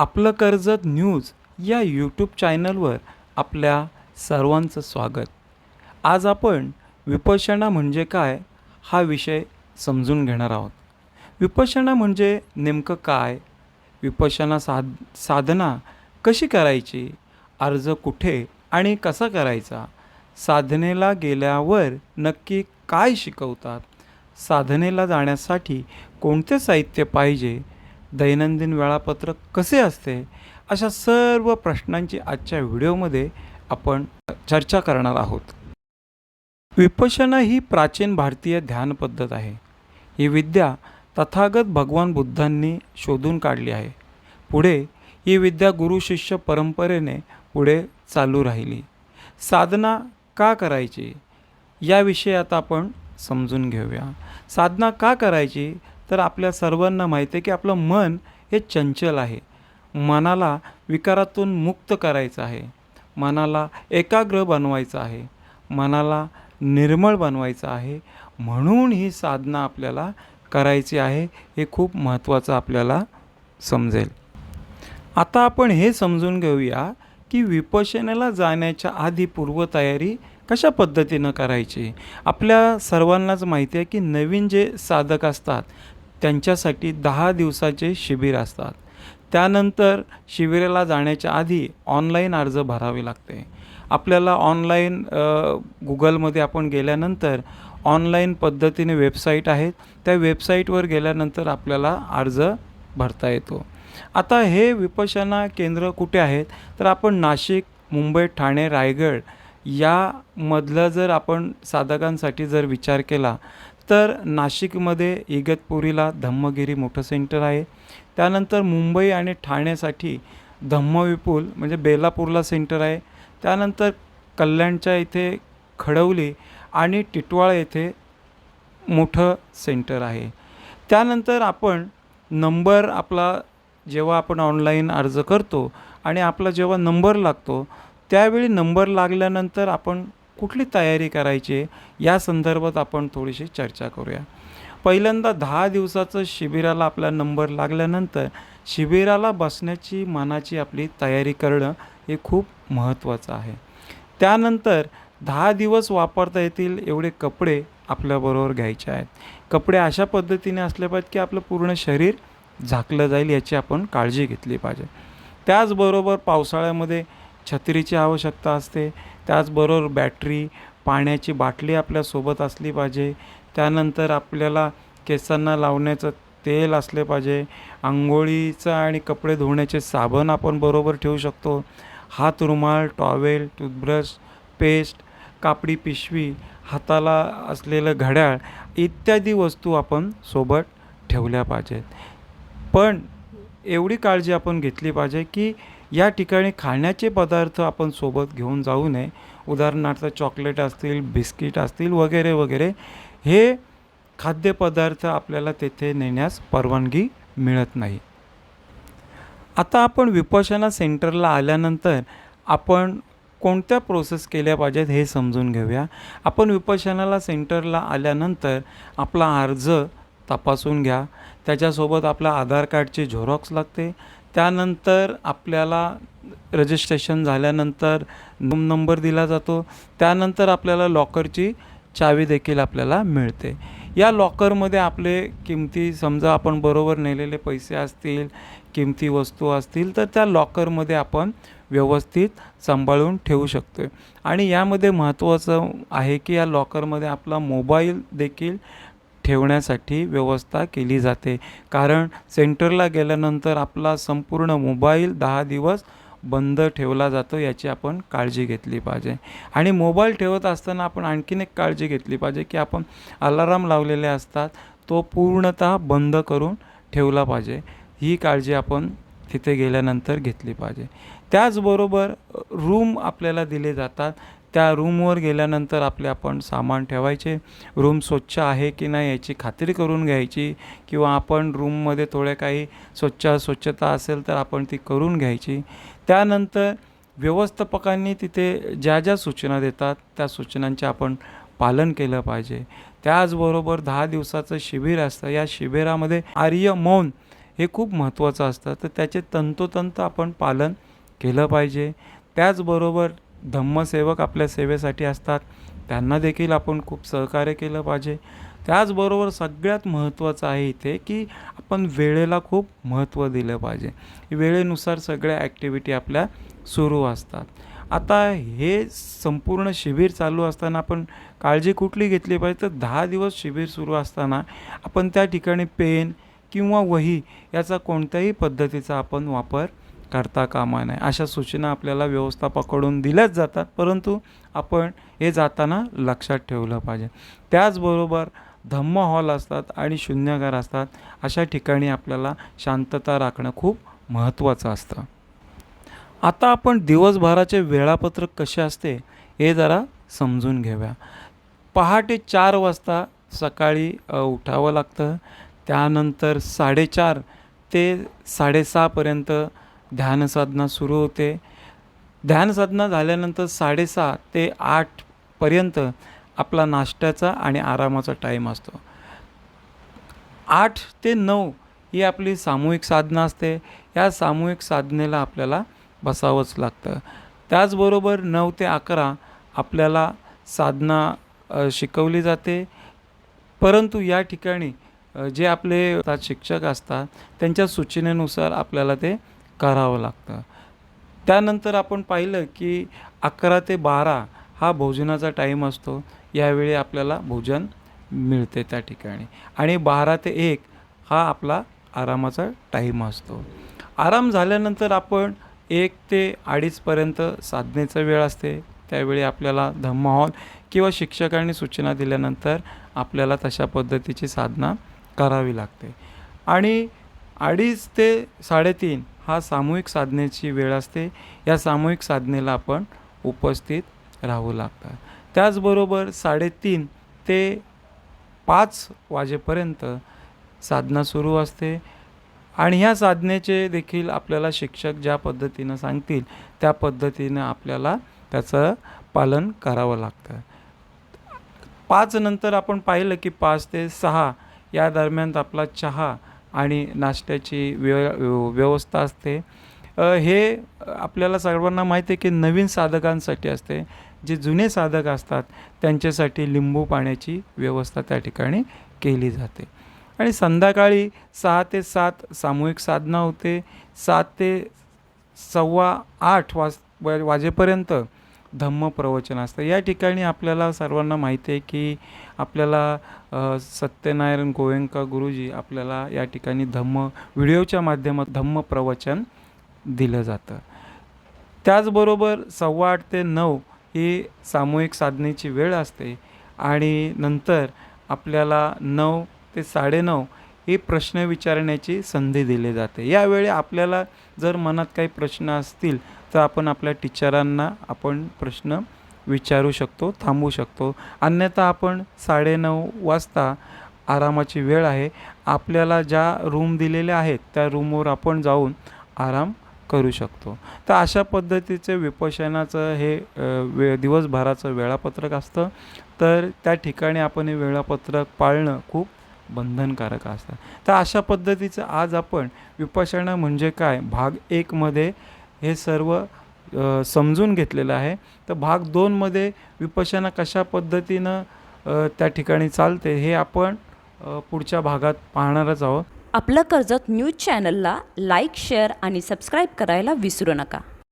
आपलं कर्जत न्यूज या यूट्यूब चॅनलवर आपल्या सर्वांचं स्वागत. आज आपण विपश्यना म्हणजे काय हा विषय समजून घेणार आहोत. विपश्यना म्हणजे नेमकं काय? विपशना साध साधना कशी करायची? अर्ज कुठे आणि कसा करायचा? साधनेला गेल्यावर नक्की काय शिकवतात? साधनेला जाण्यासाठी कोणते साहित्य पाहिजे? दैनंदिन वेळापत्रक कसे असते? अशा सर्व प्रश्नांची आजच्या व्हिडिओमध्ये आपण चर्चा करणार आहोत. विपशना ही प्राचीन भारतीय ध्यान पद्धत आहे. ही विद्या तथागत भगवान बुद्धांनी शोधून काढली आहे. पुढे ही विद्या गुरु शिष्य परंपरेने पुढे चालू राहिली. साधना का करायची? याविषयी आता आपण समजून घेऊया. साधना का करायची? तर आपल्या सर्वांना माहिती आहे की आपलं मन हे चंचल आहे. मनाला विकारातून मुक्त करायचं आहे. मनाला एकाग्र बनवायचं आहे. मनाला निर्मळ बनवायचं आहे. म्हणून ही साधना आपल्याला करायची आहे हे खूप महत्त्वाचं आपल्याला समजेल. आता आपण हे समजून घेऊया की विपश्यनेला जाण्याच्या आधी पूर्वतयारी कशा पद्धतीनं करायची? आपल्या सर्वांनाच माहिती आहे की नवीन जे साधक असतात त्यांच्यासाठी दहा दिवसाचे शिबिर असतात. त्यानंतर शिबिराला जाण्याच्या आधी ऑनलाईन अर्ज भरावे लागते. आपल्याला ऑनलाईन गुगलमध्ये आपण गेल्यानंतर ऑनलाईन पद्धतीने वेबसाईट आहेत त्या वेबसाईटवर गेल्यानंतर आपल्याला अर्ज भरता येतो. आता हे विपशना केंद्र कुठे आहेत? तर आपण नाशिक मुंबई ठाणे रायगड यामधलं जर आपण साधकांसाठी जर विचार केला तर नाशिकमध्ये इगतपुरीला धम्मगिरी मोठं सेंटर आहे. त्यानंतर मुंबई आणि ठाण्यासाठी धम्मविपुल म्हणजे बेलापूरला सेंटर आहे. त्यानंतर कल्याणच्या इथे खडवली आणि टिटवाळा येथे मोठं सेंटर आहे. त्यानंतर आपण नंबर आपला जेव्हा आपण ऑनलाईन अर्ज करतो आणि आपला जेव्हा नंबर लागतो त्यावेळी नंबर लागल्यानंतर आपण कुठली तयारी करायची या संदर्भात आपण थोडीशी चर्चा करूया. पहिल्यांदा दहा दिवसाचं शिबिराला आपला नंबर लागल्यानंतर शिबिराला बसण्याची मनाची आपली तयारी करणं हे खूप महत्त्वाचं आहे. त्यानंतर दहा दिवस वापरता येतील एवढे कपडे आपल्याबरोबर घ्यायचे आहेत. कपडे अशा पद्धतीने असले पाहिजेत की आपलं पूर्ण शरीर झाकलं जाईल याची आपण काळजी घेतली पाहिजे. त्याचबरोबर पावसाळ्यामध्ये छत्रीची आवश्यकता असते. त्याचबरोबर बॅटरी पाण्याची बाटली आपल्यासोबत असली पाहिजे. त्यानंतर आपल्याला केसांना लावण्याचं तेल असले पाहिजे. आंघोळीचं आणि कपडे धुण्याचे साबण आपण बरोबर ठेवू शकतो. हात रुमाल टॉवेल टूथब्रश पेस्ट कापडी पिशवी हाताला असलेलं घड्याळ इत्यादी वस्तू आपण सोबत ठेवल्या पाहिजेत. पण एवढी काळजी आपण घेतली पाहिजे की या ठिकाणी खाण्याचे पदार्थ आपण सोबत घेऊन जाऊ नये. उदाहरणार्थ चॉकलेट असतील बिस्किट असतील वगैरे वगैरे. हे खाद्यपदार्थ आपल्याला तेथे नेण्यास परवानगी मिळत नाही. आता आपण विपशना सेंटरला आल्यानंतर आपण कोणत्या प्रोसेस केल्या पाहिजेत हे समजून घेऊया. आपण विपशनाला सेंटरला आल्यानंतर आपला अर्ज तपासून घ्या. त्याच्यासोबत आपला आधार कार्डचे झेरॉक्स लागते. त्यानंतर आपल्याला रजिस्ट्रेशन झाल्यानंतर रूम नंबर दिला जातो. त्यानंतर आपल्याला लॉकरची चावी देखील आपल्याला मिळते. या लॉकरमध्ये आपले किमती समजा आपण बरोबर नेलेले पैसे असतील किमती वस्तू असतील तर त्या लॉकरमध्ये आपण व्यवस्थित सांभाळून ठेवू शकतो आणि यामध्ये महत्त्वाचं आहे की या लॉकरमध्ये आपला मोबाईल देखील ठेवण्यासाठी व्यवस्था केली जाते. कारण सेंटरला गेल्यानंतर आपला संपूर्ण मोबाईल दहा दिवस बंद ठेवला जातो याची आपण काळजी घेतली पाहिजे. आणि मोबाईल ठेवत असताना आपण आणखीन एक काळजी घेतली पाहिजे की आपण अलाराम लावलेले असतात तो पूर्णतः बंद करून ठेवला पाहिजे. ही काळजी आपण तिथे गेल्यानंतर घेतली पाहिजे. त्याचबरोबर रूम आपल्याला दिले जातात. त्या रूमवर गेल्यानंतर आपले आपण सामान ठेवायचे. रूम स्वच्छ आहे की नाही याची खात्री करून घ्यायची किंवा आपण रूममध्ये थोड्या काही स्वच्छ स्वच्छता असेल तर आपण ती करून घ्यायची. त्यानंतर व्यवस्थापकांनी तिथे ज्या ज्या सूचना देतात त्या सूचनांचे आपण पालन केलं पाहिजे. त्याचबरोबर दहा दिवसाचं शिबिर असतं. या शिबिरामध्ये आर्य मौन हे खूप महत्त्वाचं असतं. तर त्याचे तंतोतंत आपण पालन केलं पाहिजे. त्याचबरोबर धम्मसेवक आपल्या सेवेसाठी असतात. त्यांना देखील आपण खूप सहकार्य केलं पाहिजे. त्याचबरोबर सगळ्यात महत्त्वाचं आहे इथे की आपण वेळेला खूप महत्त्व दिलं पाहिजे. वेळेनुसार सगळ्या ॲक्टिव्हिटी आपल्या सुरू असतात. आता हे संपूर्ण शिबिर चालू असताना आपण काळजी कुठली घेतली पाहिजे? तर दहा दिवस शिबिर सुरू असताना आपण त्या ठिकाणी पेन किंवा वही याचा कोणत्याही पद्धतीचा आपण वापर करता कामा नये. अशा सूचना आपल्याला व्यवस्थापकडून दिल्याच जातात. परंतु आपण हे जाताना लक्षात ठेवलं पाहिजे. त्याचबरोबर धम्म हॉल असतात आणि शून्यगार असतात. अशा ठिकाणी आपल्याला शांतता राखणं खूप महत्त्वाचं असतं. आता आपण दिवसभराचे वेळापत्रक कसे असते हे जरा समजून घेऊया. पहाटे चार वाजता सकाळी उठावं लागतं. त्यानंतर साडेचार ते साडेसहापर्यंत ध्यानसाधना सुरू होते. ध्यानसाधना झाल्यानंतर साडेसहा ते आठपर्यंत आपला नाश्त्याचा आणि आरामाचा टाईम असतो. आठ ते नऊ ही आपली सामूहिक साधना असते. या सामूहिक साधनेला आपल्याला बसावंच लागतं. त्याचबरोबर नऊ ते अकरा आपल्याला साधना शिकवली जाते. परंतु या ठिकाणी जे आपले शिक्षक असतात त्यांच्या सूचनेनुसार आपल्याला ते करावं लागतं. त्यानंतर आपण पाहिलं की अकरा ते बारा हा भोजनाचा टाईम असतो. यावेळी आपल्याला भोजन मिळते त्या ठिकाणी. आणि बारा ते एक हा आपला आरामाचा टाईम असतो. आराम झाल्यानंतर आपण एक ते अडीचपर्यंत साधनेचा वेळ असते. त्यावेळी आपल्याला धम्म हॉल किंवा शिक्षकांनी सूचना दिल्यानंतर आपल्याला तशा पद्धतीची साधना करावी लागते. आणि अडीच ते साडेतीन हा सामूहिक साधनेची वेळ असते. या सामूहिक साधनेला आपण उपस्थित राहू लागतं. त्याचबरोबर साडेतीन ते पाच वाजेपर्यंत साधना सुरू असते. आणि ह्या साधनेचे देखील आपल्याला शिक्षक ज्या पद्धतीनं सांगतील त्या पद्धतीनं आपल्याला त्याचं पालन करावं लागतं. पाच नंतर आपण पाहिलं की पाच ते सहा या दरम्यान आपला चहा आणि नाश्त्याची व्यव व्यवस्था असते. हे आपल्याला सर्वांना माहिती आहे की नवीन साधकांसाठी असते. जे जुने साधक असतात त्यांच्यासाठी लिंबू पाण्याची व्यवस्था त्या ठिकाणी केली जाते. आणि संध्याकाळी सहा ते सात सामूहिक साधना होते. सात ते सव्वा आठ वाज वा- वाजेपर्यंत धम्म प्रवचन असतं. या ठिकाणी आपल्याला सर्वांना माहिती आहे की आपल्याला सत्यनारायण गोयंका गुरुजी आपल्याला या ठिकाणी धम्म व्हिडिओच्या माध्यमात धम्म प्रवचन दिलं जातं. त्याचबरोबर सव्वा आठ ते नऊ ही सामूहिक साधनेची वेळ असते आणि नंतर आपल्याला नऊ ते साडेनऊ ही प्रश्न विचारण्याची संधी दिली जाते. यावेळी आपल्याला जर मनात काही प्रश्न असतील तर आपण आपल्या टीचरांना आपण प्रश्न विचारू शकतो थांबू शकतो. अन्यथा आपण साडेनऊ वाजता आरामाची वेळ आहे. आपल्याला ज्या रूम दिलेल्या आहेत त्या रूमवर आपण जाऊन आराम करू शकतो. तर अशा पद्धतीचे विपशनाचं हे वे दिवसभराचं वेळापत्रक असतं. तर त्या ठिकाणी आपण हे वेळापत्रक पाळणं खूप बंधनकारक असतात. तर अशा पद्धतीचं आज आपण विपशना म्हणजे काय? भाग एकमध्ये हे सर्व समजून घेतलेलं आहे. तर भाग दोनमध्ये विपशना कशा पद्धतीनं त्या ठिकाणी चालते हे आपण पुढच्या भागात पाहणारच आहोत. आपलं कर्जत न्यूज चॅनलला लाईक शेअर आणि सबस्क्राईब करायला विसरू नका.